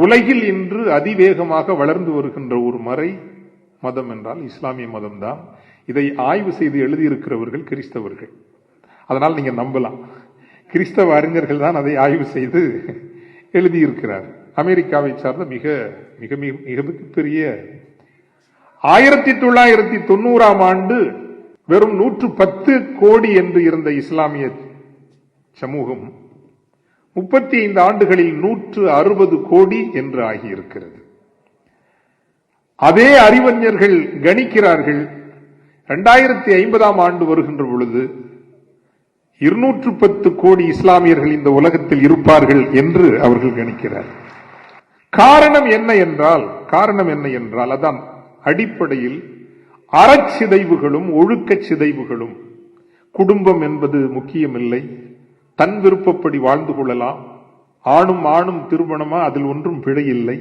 உலகில் இன்று அதிவேகமாக வளர்ந்து வருகின்ற ஒரு மறை மதம் என்றால் இஸ்லாமிய மதம்தான். இதை ஆய்வு செய்து எழுதியிருக்கிறவர்கள் கிறிஸ்தவர்கள். அதனால் நீங்கள் நம்பலாம். கிறிஸ்தவ அறிஞர்கள் தான் அதை ஆய்வு செய்து எழுதியிருக்கிறார். அமெரிக்காவை சார்ந்த மிக மிக மிக மிக மிகப்பெரிய ஆயிரத்தி தொள்ளாயிரத்தி தொண்ணூறாம் ஆண்டு வெறும் நூற்று பத்து கோடி என்று இருந்த இஸ்லாமிய சமூகம் முப்பத்தி ஐந்து ஆண்டுகளில் நூற்று அறுபது கோடி என்று ஆகியிருக்கிறது. அதே அறிவஞர்கள் கணிக்கிறார்கள். இரண்டாயிரத்தி ஐம்பதாம் ஆண்டு வருகின்ற பொழுது இருநூற்று பத்து கோடி இஸ்லாமியர்கள் இந்த உலகத்தில் இருப்பார்கள் என்று அவர்கள் கணிக்கிறார். காரணம் என்ன என்றால் காரணம் என்ன என்றால் அதான் அடிப்படையில் அறச்சிதைவுகளும் ஒழுக்க சிதைவுகளும் குடும்பம் என்பது முக்கியமில்லை. தன் விருப்பப்படி வாழ்ந்து கொள்ளலாம். ஆணும் ஆணும் திருமணமா அதில் ஒன்றும் பிழை இல்லை.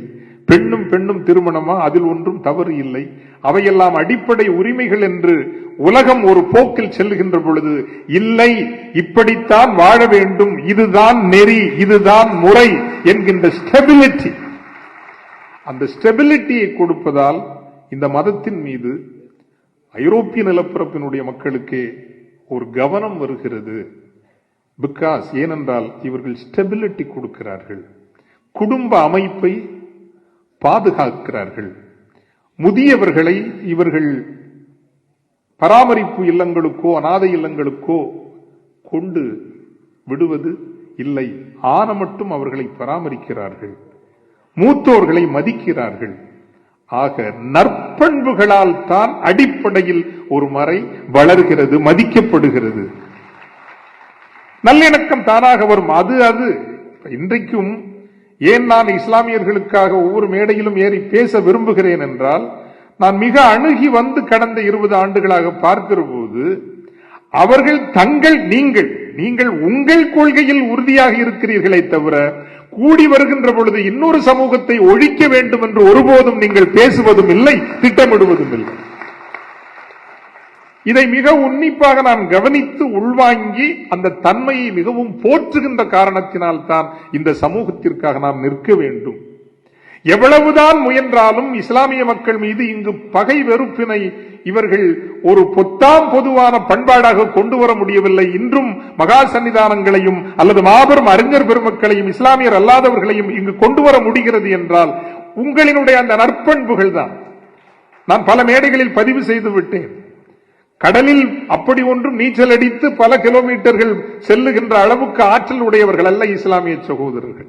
பெண்ணும் பெண்ணும் திருமணமா அதில் ஒன்றும் தவறு இல்லை. அவையெல்லாம் அடிப்படை உரிமைகள் என்று உலகம் ஒரு போக்கில் செல்லுகின்ற பொழுது இல்லை இப்படித்தான் வாழ வேண்டும். இதுதான் நெறி இதுதான் முறை என்கின்ற ஸ்டெபிலிட்டி. அந்த ஸ்டெபிலிட்டியை கொடுப்பதால் இந்த மதத்தின் மீது ஐரோப்பிய நிலப்பரப்பினுடைய மக்களுக்கே ஒரு கவனம் வருகிறது. பிகாஸ் ஏனென்றால் இவர்கள் ஸ்டெபிலிட்டி கொடுக்கிறார்கள். குடும்ப அமைப்பை பாதுகாக்கிறார்கள். முதியவர்களை இவர்கள் பராமரிப்பு இல்லங்களுக்கோ அனாதை இல்லங்களுக்கோ கொண்டு விடுவது இல்லை. ஆன மட்டும் அவர்களை பராமரிக்கிறார்கள். மூத்தோர்களை மதிக்கிறார்கள். ஆக நற்பண்புகளால் தான் அடிப்படையில் ஒரு மறை வளர்கிறது மதிக்கப்படுகிறது. நல்லிணக்கம் தானாக வரும். அது அது. இன்றைக்கும் ஏன் நான் இஸ்லாமியர்களுக்காக ஒவ்வொரு மேடையிலும் ஏறி பேச விரும்புகிறேன் என்றால் நான் மிக அணுகி வந்து கடந்த இருபது ஆண்டுகளாக பார்க்கிற போது அவர்கள் தங்கள் நீங்கள் நீங்கள் உங்கள் கொள்கையில் உறுதியாக இருக்கிறீர்களே தவிர கூடி வருகின்ற பொழுது இன்னொரு சமூகத்தை ஒழிக்க வேண்டும் என்று ஒருபோதும் நீங்கள் பேசுவதும் இல்லை திட்டமிடுவதும் இல்லை. இதை மிக உன்னிப்பாக நான் கவனித்து உள்வாங்கி அந்த தன்மையை மிகவும் போற்றுகின்ற காரணத்தினால் தான் இந்த சமூகத்திற்காக நாம் நிற்க வேண்டும். எவ்வளவுதான் முயன்றாலும் இஸ்லாமிய மக்கள் மீது இங்கு பகை வெறுப்பினை இவர்கள் ஒரு பொத்தாம் பொதுவான பண்பாடாக கொண்டு வர முடியவில்லை. இன்றும் மகா சன்னிதானங்களையும் அல்லது மாபெரும் அறிஞர் பெருமக்களையும் இஸ்லாமியர் அல்லாதவர்களையும் இங்கு கொண்டு வர முடிகிறது என்றால் உங்களினுடைய அந்த நற்பண்புகள் தான் நான் பல மேடைகளில் பதிவு செய்து விட்டேன். கடலில் அப்படி ஒன்றும் நீச்சல் அடித்து பல கிலோமீட்டர்கள் செல்லுகின்ற அளவுக்கு ஆற்றல் உடையவர்கள் அல்ல இஸ்லாமிய சகோதரர்கள்.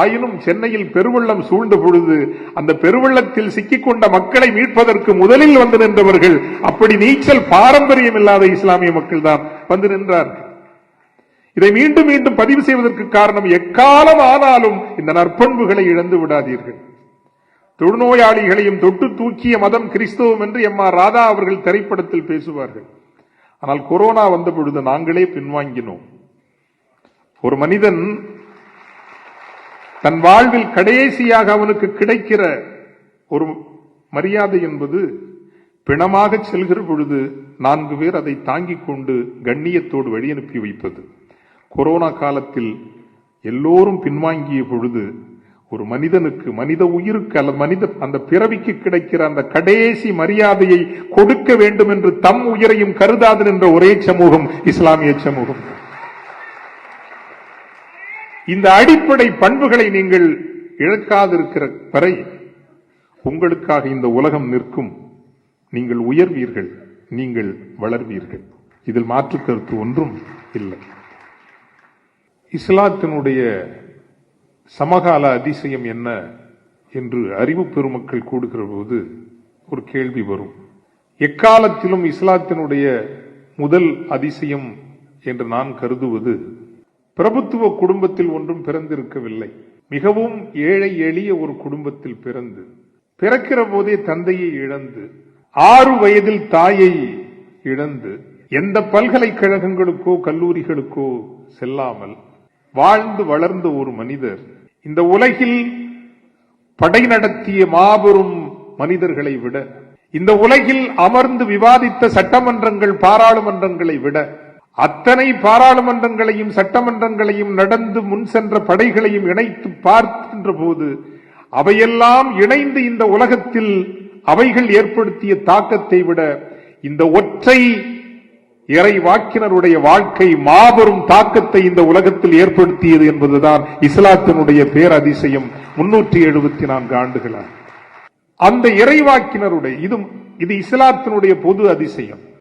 ஆயினும் சென்னையில் பெருவெள்ளம் சூழ்ந்த பொழுது அந்த பெருவெள்ளத்தில் சிக்கிக்கொண்ட மக்களை மீட்பதற்கு முதலில் வந்து நின்றவர்கள் அப்படி நீச்சல் பாரம்பரியம் இல்லாத இஸ்லாமிய மக்கள் தான் வந்து நின்றார்கள். இதை மீண்டும் மீண்டும் பதிவு செய்வதற்கு காரணம் எக்காலம் ஆனாலும் இந்த நற்பண்புகளை இழந்து விடாதீர்கள். தொழுநோயாளிகளையும் தொட்டு தூக்கிய மதம் கிறிஸ்தவம் என்று எம் ஆர் ராதா அவர்கள் திரைப்படத்தில் பேசுவார்கள். ஆனால் கொரோனா வந்த பொழுது நாங்களே பின்வாங்கினோம். ஒரு மனிதன் தன் வாழ்வில் கடைசியாக அவனுக்கு கிடைக்கிற ஒரு மரியாதை என்பது பிணமாக செல்கிற பொழுது நான்கு பேர் அதை தாங்கிக் கொண்டு கண்ணியத்தோடு வழி அனுப்பி வைப்பது. கொரோனா காலத்தில் எல்லோரும் பின்வாங்கிய பொழுது ஒரு மனிதனுக்கு மனித உயிருக்கு அல்லது மனித அந்த பிறவிக்கு கிடைக்கிற அந்த கடைசி மரியாதையை கொடுக்க வேண்டும் என்று தம் உயிரையும் கருதாது என்ற ஒரே சமூகம் இஸ்லாமிய சமூகம். இந்த அடிப்படை பண்புகளை நீங்கள் இழக்காதிருக்கிற வரை உங்களுக்காக இந்த உலகம் நிற்கும். நீங்கள் உயர்வீர்கள் நீங்கள் வளர்வீர்கள். இதில் மாற்று கருத்து ஒன்றும் இல்லை. இஸ்லாத்தினுடைய சமகால அதிசயம் என்ன என்று அறிவு பெருமக்கள் கூடுகிற போது ஒரு கேள்வி வரும். எக்காலத்திலும் இஸ்லாத்தினுடைய முதல் அதிசயம் என்று நான் கருதுவது பிரபுத்துவ குடும்பத்தில் ஒன்றும் பிறந்திருக்கவில்லை. மிகவும் ஏழை எளிய ஒரு குடும்பத்தில் பிறந்து பிறக்கிற போதே தந்தையை இழந்து ஆறு வயதில் தாயை இழந்து எந்த பல்கலைக்கழகங்களுக்கோ கல்லூரிகளுக்கோ செல்லாமல் வாழ்ந்து வளர்ந்த ஒரு மனிதர் இந்த உலகில் படை நடத்திய மாபெரும் மனிதர்களை விட இந்த உலகில் அமர்ந்து விவாதித்த சட்டமன்றங்கள் பாராளுமன்றங்களை விட அத்தனை பாராளுமன்றங்களையும் சட்டமன்றங்களையும் நடந்து முன் சென்ற படைகளையும் இணைத்து பார்க்கின்ற போது அவையெல்லாம் இணைந்து இந்த உலகத்தில் அவைகள் ஏற்படுத்திய தாக்கத்தை விட இந்த ஒற்றை இறை வாக்கினருடைய வாழ்க்கை மாபெரும் தாக்கத்தை இந்த உலகத்தில் ஏற்படுத்தியது என்பதுதான் இஸ்லாத்தினுடைய பேரதிசயம் முன்னூற்றி எழுபத்தி நான்கு ஆண்டுகளாக. அந்த இறைவாக்கினருடைய இது இது இஸ்லாத்தினுடைய பொது அதிசயம்.